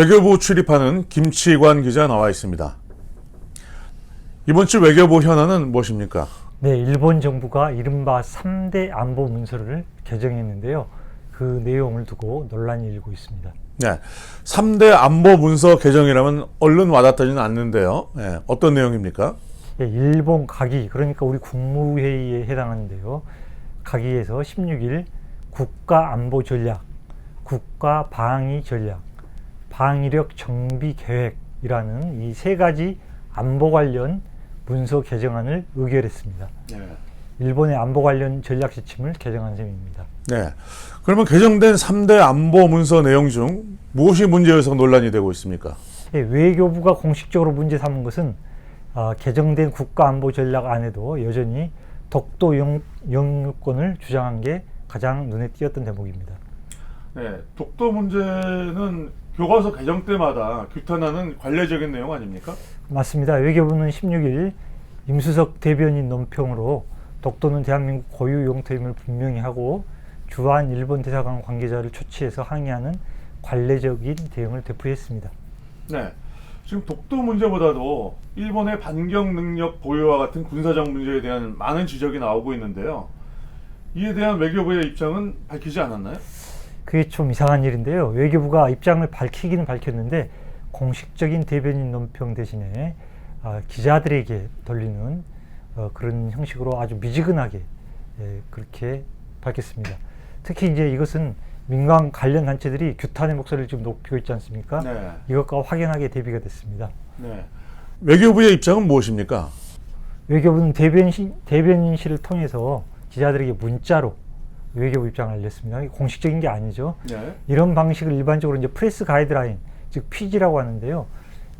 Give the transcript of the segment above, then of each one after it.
외교부 출입하는 김치관 기자 나와 있습니다. 이번 주 외교부 현안은 무엇입니까? 네, 일본 정부가 이른바 3대 안보 문서를 개정했는데요. 그 내용을 두고 논란이 일고 있습니다. 네. 3대 안보 문서 개정이라면 얼른 와닿지는 않는데요. 네, 어떤 내용입니까? 예, 일본 가기, 그러니까 우리 국무회의에 해당하는데요. 가기에서 16일 국가 안보 전략, 국가 방위 전략, 방위력 정비 계획이라는 이 세 가지 안보 관련 문서 개정안을 의결했습니다. 네. 일본의 안보 관련 전략 지침을 개정한 셈입니다. 네. 그러면 개정된 3대 안보 문서 내용 중 무엇이 문제여서 논란이 되고 있습니까? 예, 외교부가 공식적으로 문제 삼은 것은 아, 개정된 국가안보 전략 안에도 여전히 독도 영, 영유권을 주장한 게 가장 눈에 띄었던 대목입니다. 네. 독도 문제는 교과서 개정 때마다 규탄하는 관례적인 내용 아닙니까? 맞습니다. 외교부는 16일 임수석 대변인 논평으로 독도는 대한민국 고유 영토임을 분명히 하고 주한 일본 대사관 관계자를 초치해서 항의하는 관례적인 대응을 대표했습니다. 네. 지금 독도 문제보다도 일본의 반경 능력 보유와 같은 군사적 문제에 대한 많은 지적이 나오고 있는데요. 이에 대한 외교부의 입장은 밝히지 않았나요? 그게 좀 이상한 일인데요. 외교부가 입장을 밝히기는 밝혔는데 공식적인 대변인 논평 대신에 아, 기자들에게 돌리는 어, 그런 형식으로 아주 미지근하게 예, 그렇게 밝혔습니다. 특히 이제 이것은 민간 관련 단체들이 규탄의 목소리를 지금 높이고 있지 않습니까? 네. 이것과 확연하게 대비가 됐습니다. 네. 외교부의 입장은 무엇입니까? 외교부는 대변인, 대변인실을 통해서 기자들에게 문자로 외교부 입장을 알렸습니다. 공식적인 게 아니죠. 네. 이런 방식을 일반적으로 이제 프레스 가이드라인, 즉 PG라고 하는데요.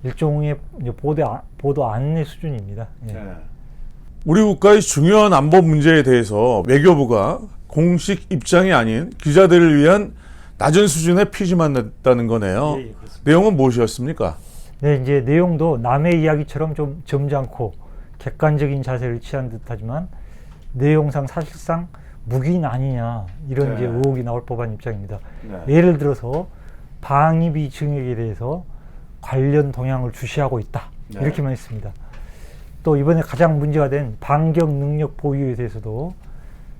일종의 보도, 아- 보도 안내 수준입니다. 예. 네. 우리 국가의 중요한 안보 문제에 대해서 외교부가 공식 입장이 아닌 기자들을 위한 낮은 수준의 피지만 냈다는 거네요. 예, 예. 내용은 무엇이었습니까? 네, 이제 내용도 남의 이야기처럼 좀 점잖고 객관적인 자세를 취한 듯하지만 내용상 사실상 묵인 아니냐 이런 네. 이제 의혹이 나올 법한 입장입니다. 네. 예를 들어서 방위비 증액에 대해서 관련 동향을 주시하고 있다 네. 이렇게만 했습니다. 또 이번에 가장 문제가 된 반경 능력 보유에 대해서도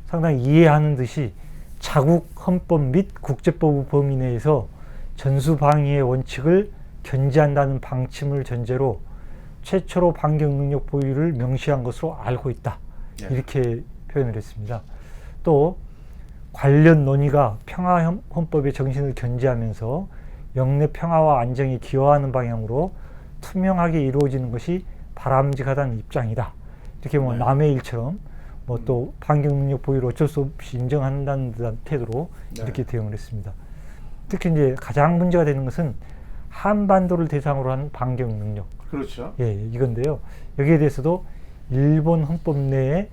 상당히 이해하는 듯이 자국 헌법 및 국제법 범위 내에서 전수 방위의 원칙을 견지한다는 방침을 전제로 최초로 반경 능력 보유를 명시한 것으로 알고 있다. 예. 이렇게 표현을 했습니다. 또 관련 논의가 평화 헌- 헌법의 정신을 견지하면서 영내 평화와 안정에 기여하는 방향으로 투명하게 이루어지는 것이 바람직하다는 입장이다. 이렇게 뭐 네. 남의 일처럼 뭐또 반경 능력 보유를 어쩔 수 없이 인정한다는 듯한 태도로 네. 이렇게 대응을 했습니다. 특히 이제 가장 문제가 되는 것은 한반도를 대상으로 한 반경 능력. 그렇죠. 예, 이건데요. 여기에 대해서도 일본 헌법 내에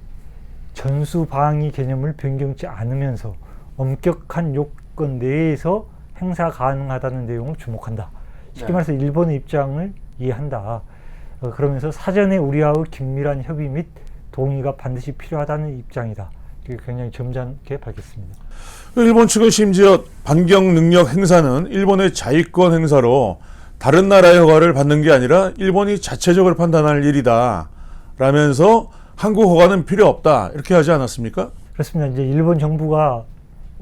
전수 방위 개념을 변경치 않으면서 엄격한 요건 내에서 행사 가능하다는 내용을 주목한다. 쉽게 네. 말해서 일본의 입장을 이해한다. 어, 그러면서 사전에 우리와의 긴밀한 협의 및 동의가 반드시 필요하다는 입장이다. 이렇게 굉장히 점잖게 밝혔습니다. 일본 측은 심지어 반경 능력 행사는 일본의 자위권 행사로 다른 나라의 허가를 받는 게 아니라 일본이 자체적으로 판단할 일이다. 라면서 한국 허가는 필요 없다. 이렇게 하지 않았습니까? 그렇습니다. 이제 일본 정부가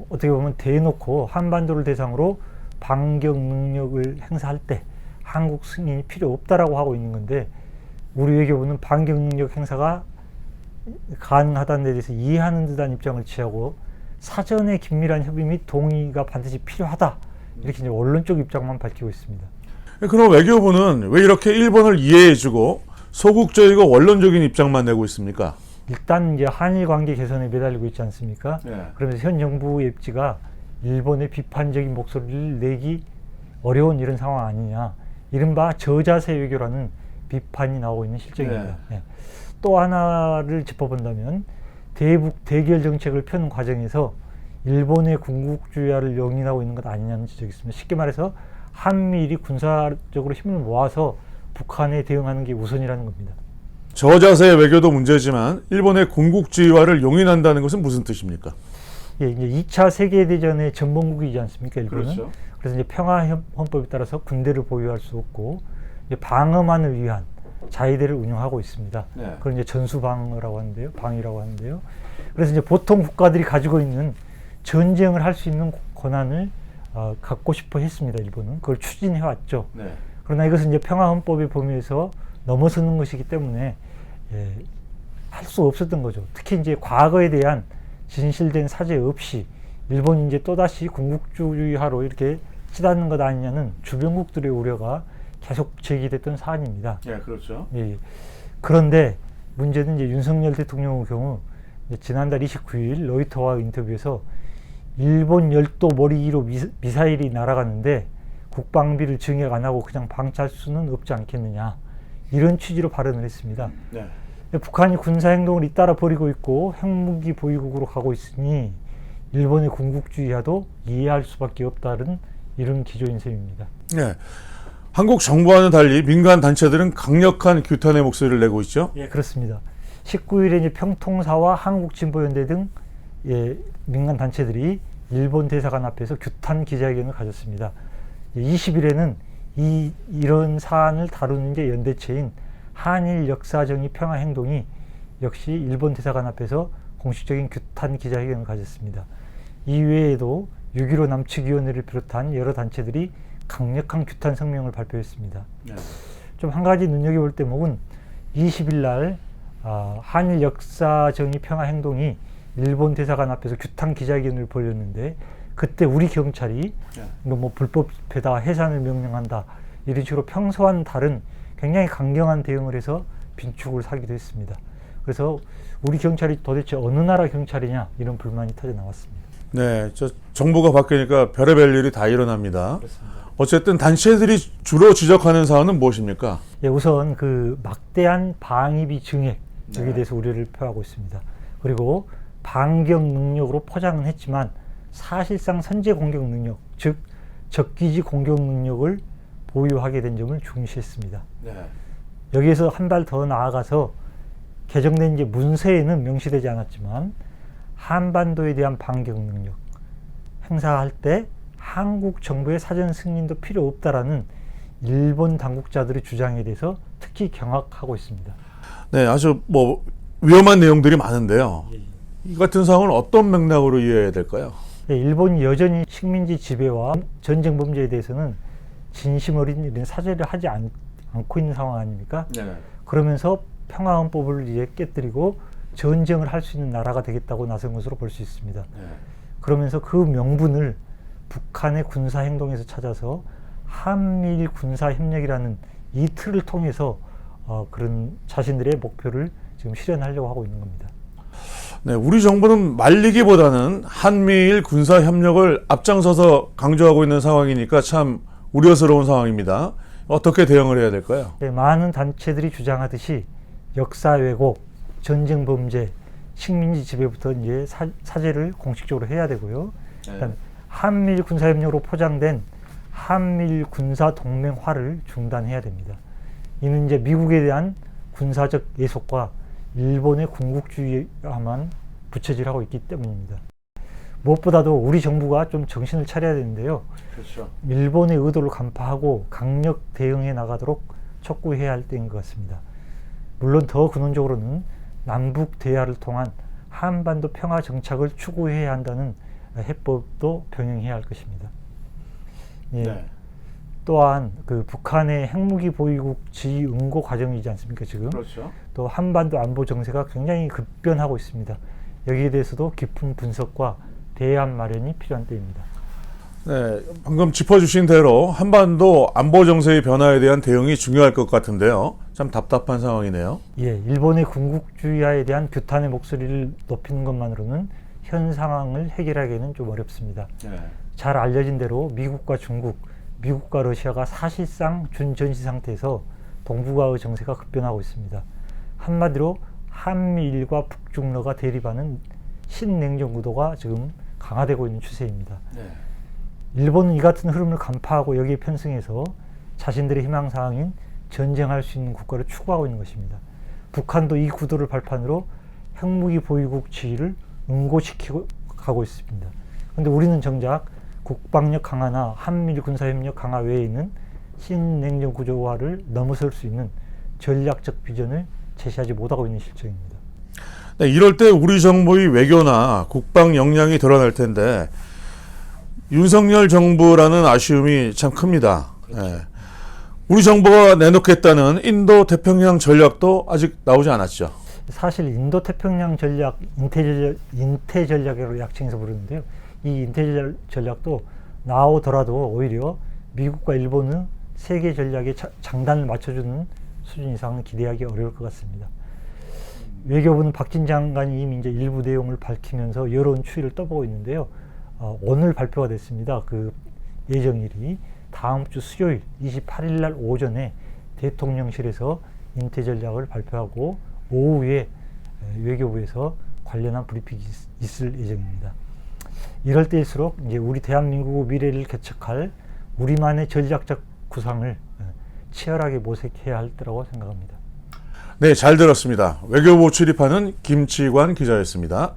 어떻게 보면 대놓고 한반도를 대상으로 반경 능력을 행사할 때 한국 승인이 필요 없다라고 하고 있는 건데 우리 외교부는 반경 능력 행사가 가능하다는 데 대해서 이해하는 듯한 입장을 취하고 사전에 긴밀한 협의 및 동의가 반드시 필요하다 이렇게 이제 원론적 입장만 밝히고 있습니다. 그럼 외교부는 왜 이렇게 일본을 이해해주고 소극적이고 원론적인 입장만 내고 있습니까? 일단 이제 한일 관계 개선에 매달리고 있지 않습니까? 네. 그러면서 현 정부의 입지가 일본의 비판적인 목소리를 내기 어려운 이런 상황 아니냐. 이른바 저자세 외교라는 비판이 나오고 있는 실정입니다. 예. 또 하나를 짚어본다면 대북 대결 정책을 펴는 과정에서 일본의 군국주의화를 용인하고 있는 것 아니냐는 지적이 있습니다. 쉽게 말해서 한미일이 군사적으로 힘을 모아서 북한에 대응하는 게 우선이라는 겁니다. 저자세 외교도 문제지만 일본의 군국주의화를 용인한다는 것은 무슨 뜻입니까? 예, 이제 2차 세계 대전의 전범국이지 않습니까, 일본은? 그렇죠. 그래서 이제 평화 헌- 헌법에 따라서 군대를 보유할 수 없고 이제 방어만을 위한 자위대를 운영하고 있습니다. 네. 그걸 이제 전수방어라고 하는데요, 방위라고 하는데요. 그래서 이제 보통 국가들이 가지고 있는 전쟁을 할 수 있는 권한을 어, 갖고 싶어 했습니다. 일본은 그걸 추진해 왔죠. 네. 그러나 이것은 이제 평화헌법의 범위에서 넘어서는 것이기 때문에 예, 할수 없었던 거죠. 특히 이제 과거에 대한 진실된 사죄 없이 일본이 이제 또다시 군국주의화로 이렇게 치닫는 것 아니냐는 주변국들의 우려가 계속 제기됐던 사안입니다. 예, 그렇죠. 예, 예. 그런데 문제는 이제 윤석열 대통령의 경우 지난달 29일 로이터와 인터뷰에서 일본 열도 머리 위로 미- 미사일이 날아갔는데 국방비를 증액 안 하고 그냥 방치할 수는 없지 않겠느냐 이런 취지로 발언을 했습니다. 네. 북한이 군사 행동을 잇따라 벌이고 있고 핵무기 보유국으로 가고 있으니 일본의 군국주의와도 이해할 수밖에 없다는 이런 기조인 셈입니다. 네. 한국 정부와는 달리 민간 단체들은 강력한 규탄의 목소리를 내고 있죠. 예, 그렇습니다. 19일에 이제 평통사와 한국진보연대 등 예, 민간 단체들이 일본 대사관 앞에서 규탄 기자회견을 가졌습니다. 20일에는 이 이런 사안을 다루는 게 연대체인 한일 역사정의 평화 행동이 역시 일본 대사관 앞에서 공식적인 규탄 기자회견을 가졌습니다. 이외에도 6.15 남측위원회를 비롯한 여러 단체들이 강력한 규탄 성명을 발표했습니다. 네. 좀한 가지 눈여겨볼 대목은 20일 날 아, 한일 역사정의 평화 행동이 일본 대사관 앞에서 규탄 기자회견을 벌였는데 그때 우리 경찰이 네. 이거 뭐 불법 배다 해산을 명령한다 이런 식으로 평소와는 다른 굉장히 강경한 대응을 해서 빈축을 사기도 했습니다. 그래서 우리 경찰이 도대체 어느 나라 경찰이냐 이런 불만이 터져 나왔습니다. 네, 저 정부가 바뀌니까 별의별 일이 다 일어납니다. 그렇습니다. 어쨌든 단체들이 주로 지적하는 사안은 무엇입니까? 예, 우선 그 막대한 방위비 증액 여기에 네. 대해서 우려를 표하고 있습니다. 그리고 반격 능력으로 포장은 했지만 사실상 선제 공격 능력, 즉 적기지 공격 능력을 보유하게 된 점을 중시했습니다. 네. 여기에서 한 발 더 나아가서 개정된 이제 문서에는 명시되지 않았지만 한반도에 대한 반격 능력 행사할 때 한국 정부의 사전 승인도 필요 없다라는 일본 당국자들의 주장에 대해서 특히 경악하고 있습니다. 네, 아주 뭐 위험한 내용들이 많은데요. 이 같은 상황을 어떤 맥락으로 이해해야 될까요? 예, 일본이 여전히 식민지 지배와 전쟁 범죄에 대해서는 진심 어린 이런 사죄를 하지 않, 않고 있는 상황 아닙니까? 네. 그러면서 평화헌법을 이제 깨뜨리고 전쟁을 할 수 있는 나라가 되겠다고 나선 것으로 볼 수 있습니다. 네. 그러면서 그 명분을 북한의 군사 행동에서 찾아서 한미일 군사 협력이라는 이 틀을 통해서 어, 그런 자신들의 목표를 지금 실현하려고 하고 있는 겁니다. 네, 우리 정부는 말리기보다는 한미일 군사 협력을 앞장서서 강조하고 있는 상황이니까 참 우려스러운 상황입니다. 어떻게 대응을 해야 될까요? 네, 많은 단체들이 주장하듯이 역사 왜곡, 전쟁 범죄, 식민지 지배부터 이제 사, 사죄를 공식적으로 해야 되고요. 일단 한미일 군사 협력으로 포장된 한미일 군사 동맹화를 중단해야 됩니다. 이는 이제 미국에 대한 군사적 예속과 일본의 군국주의와만 부채질하고 있기 때문입니다. 무엇보다도 우리 정부가 좀 정신을 차려야 되는데요. 그렇죠. 일본의 의도를 간파하고 강력 대응해 나가도록 촉구해야 할 때인 것 같습니다. 물론 더 근원적으로는 남북 대화를 통한 한반도 평화 정착을 추구해야 한다는 해법도 병행해야 할 것입니다. 예. 네. 또한 그 북한의 핵무기 보유국 지위 응고 과정이지 않습니까 지금 그렇죠. 또 한반도 안보 정세가 굉장히 급변하고 있습니다. 여기에 대해서도 깊은 분석과 대안 마련이 필요한 때입니다. 네, 방금 짚어주신 대로 한반도 안보 정세의 변화에 대한 대응이 중요할 것 같은데요. 참 답답한 상황이네요. 예, 일본의 군국주의화에 대한 규탄의 목소리를 높이는 것만으로는 현 상황을 해결하기에는 좀 어렵습니다. 네. 잘 알려진 대로 미국과 중국, 미국과 러시아가 사실상 준전시 상태에서 동북아의 정세가 급변하고 있습니다. 한마디로 한미일과 북중러가 대립하는 신냉전 구도가 지금 강화되고 있는 추세입니다. 네. 일본은 이 같은 흐름을 간파하고 여기에 편승해서 자신들의 희망 사항인 전쟁할 수 있는 국가를 추구하고 있는 것입니다. 북한도 이 구도를 발판으로 핵무기 보유국 지위를 응고시키고 가고 있습니다. 그런데 우리는 정작 국방력 강화나 한미일 군사협력 강화 외에는 신냉전 구조화를 넘어설 수 있는 전략적 비전을 제시하지 못하고 있는 실정입니다. 네, 이럴 때 우리 정부의 외교나 국방 역량이 드러날 텐데 윤석열 정부라는 아쉬움이 참 큽니다. 예. 우리 정부가 내놓겠다는 인도 태평양 전략도 아직 나오지 않았죠. 사실 인도 태평양 전략, 인태 전략, 인태 전략이라고 약칭해서 부르는데요. 이 전략- 전략도 나오더라도 오히려 미국과 일본은 세계 전략에 자- 장단을 맞춰주는 수준 이상은 기대하기 어려울 것 같습니다. 외교부는 박진 장관이 이미 이제 일부 내용을 밝히면서 여론 추이를 떠보고 있는데요. 어, 오늘 발표가 됐습니다. 그 예정일이 다음 주 수요일 28일 날 오전에 대통령실에서 인태 전략을 발표하고 오후에 에, 외교부에서 관련한 브리핑이 있- 있을 예정입니다. 이럴 때일수록 이제 우리 대한민국의 미래를 개척할 우리만의 전략적 구상을 에, 치열하게 모색해야 할 때라고 생각합니다. 네, 잘 들었습니다. 외교부 출입하는 김치관 기자였습니다.